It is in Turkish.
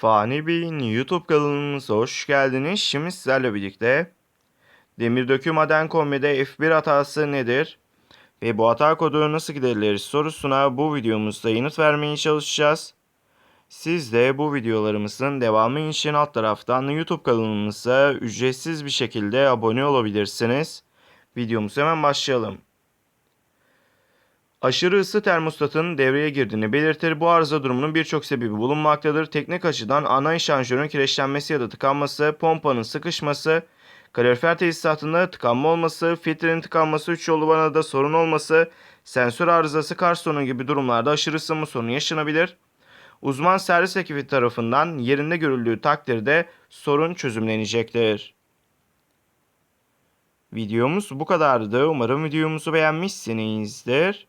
Fani Bey'in YouTube kanalımıza hoş geldiniz. Şimdi sizlerle birlikte Demir Döküm Maden Kombi'de F1 hatası nedir? Ve bu hata kodu nasıl giderilir sorusuna bu videomuzda yanıt vermeye çalışacağız. Siz de bu videolarımızın devamı için alt taraftan YouTube kanalımıza ücretsiz bir şekilde abone olabilirsiniz. Videomuza hemen başlayalım. Aşırı ısı termostatın devreye girdiğini belirtir. Bu arıza durumunun birçok sebebi bulunmaktadır. Teknik açıdan ana eşanjörün kireçlenmesi ya da tıkanması, pompanın sıkışması, kalorifer tesisatında tıkanma olması, filtrenin tıkanması, 3 yollu vanada sorun olması, sensör arızası, kar sorunu gibi durumlarda aşırı ısınma sorunu yaşanabilir. Uzman servis ekibi tarafından yerinde görüldüğü takdirde sorun çözümlenecektir. Videomuz bu kadardı. Umarım videomuzu beğenmişsinizdir.